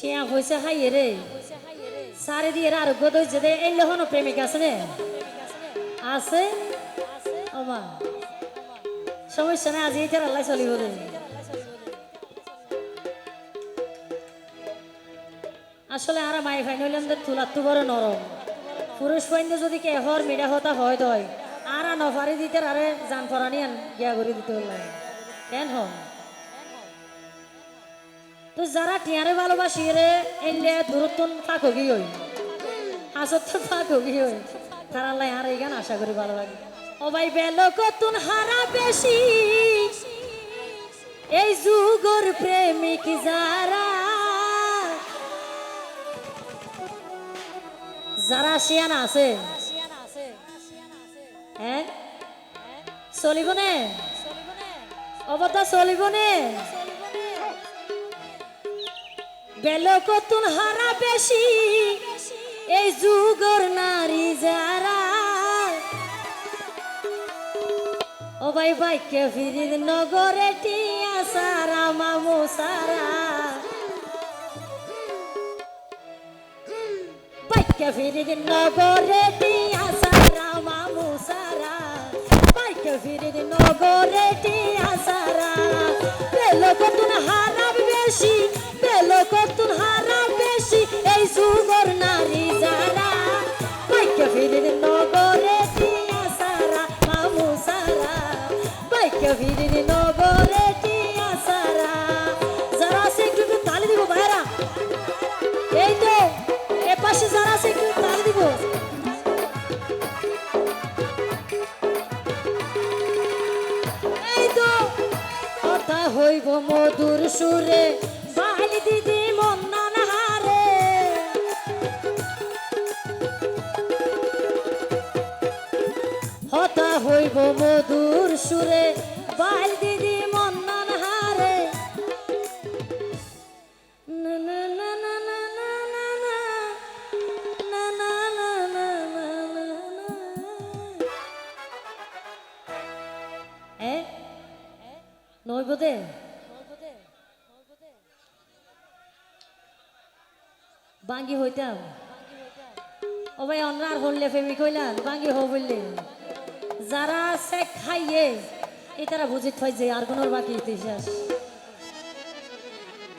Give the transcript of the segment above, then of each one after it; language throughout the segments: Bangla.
ঠিয়া হয়েছে হাইয়ে রে সারে দিয়ে আরোগ্য দইছে দে এই লহনো প্রেমিক আছে রে আছে ওমা সমস্যা নাই আজ এইটার আল্লাহ চলিব রে আসলে আর মাই ফাইন হইলাম তুলার তো বড় নরম পুরুষ ফাইন যদি কে হর মিডা হতা হয় দয় আর নফারি দিতে আরে জান ফরানি গিয়া করে দিতে হল কেন হন তো যারা টিয়ারে ভালোবাসি রে এলে দূরত্ব থাকি হই। হাসত তো থাকি হই। তারা লাই আর এই গান আশা করি ভালো লাগে। ও ভাই বেলো কতুন হারা বেশি। এই যুগর প্রেমিক যারা যারা শিয়ানা আছে। হ্যাঁ? চলিব নে অবতা চলিব নে বেলকতুন হারা বেশি? এই যুগর নারী যারা। ও ভাই ভাই কে ফিরিদ নগরে টিয়া সারা, মামু সারা। বাইকে ফিরিদ নগরে টিয়া সারা, মামু সারা। বাইকে ফিরিদ নগরে টিয়া সারা। বেশি? পাশে যারা আছে, একটু তালি দিব। এই তো, কথা হইব মধুর সুরে, বালি দিদি হতা হইব মধুর সুরে, বাল দিদি নইব দে? বাঙ্গি হইতাম। ও ভাই, অন্যার হলে ফেমি কইলাম বাঙ্গি হো বললে। যারা সে খাইয়ে, এই তারা বুঝে থাই যে আর কোনো বাকি ইতিহাস।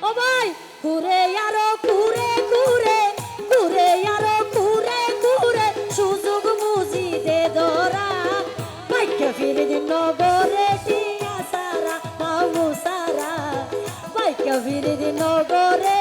ও ভাই, ঘুরে আরও ঘুরে। কবির নগরে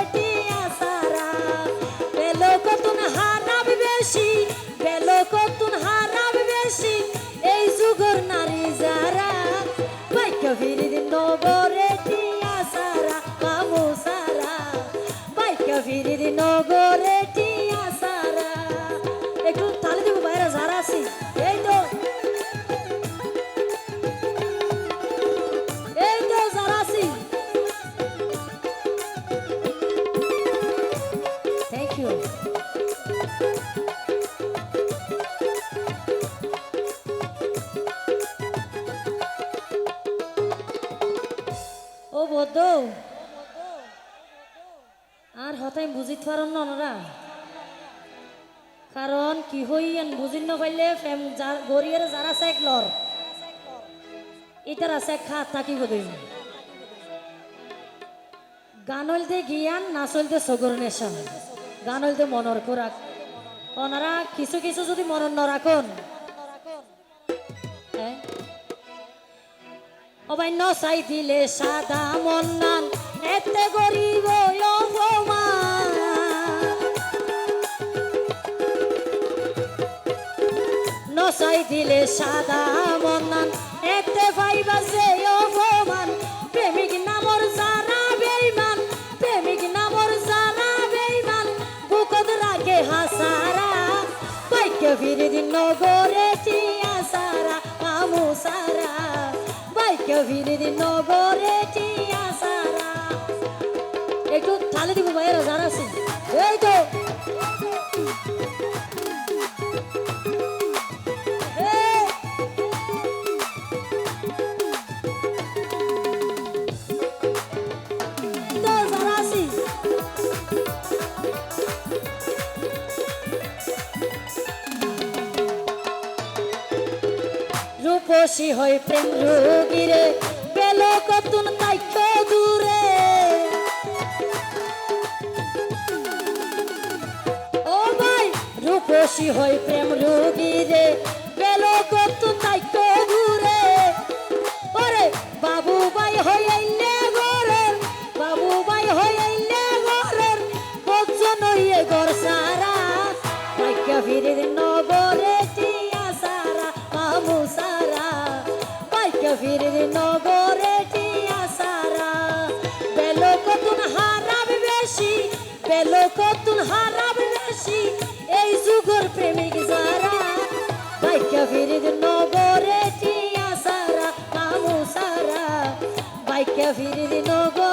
আর হতাই বুঝি পারন না ওনারা কারণ কি হইয়ান বুঝিন না পাইলে ফেম গরিয়ের যারা চেক লর ইতারা চেক খা থাকি বদই গান হইলতে গিয়ান নাচ হইলতে সগর নেশা গান হইলতে মনর খোরাক ওনারা কিছু কিছু যদি মনন ন রাখুন অবাই নসাই দিলে সাদা মন্নান। এতে গরিব নসাই দিলে সাদা মন্নান এতে পাইবা যে অপমান। প্রেমিক নামর যারা বেইমান, প্রেমিক নামর যারা বেইমান, বুকত রাখে হাসারা। বাইকে ফিরে দিন নগরে টিয়া সারা মামু সারা। বাইকে ফিরে দিন নগরে টিয়া সারা। একটু থালে দিব ভাইয়েরা যারা আছে। এই তো। রূপসী হয় প্রেম রোগীরে। পেল কতুন তাইক্য দূরে। ও ভাই, রূপসী হয় প্রেম রোগীরে। পেল কতুন তাইক্য দূরে। ওরে, বাবু ভাই ভাগ্য ফিরে ভাগ্য ফিরে নগরে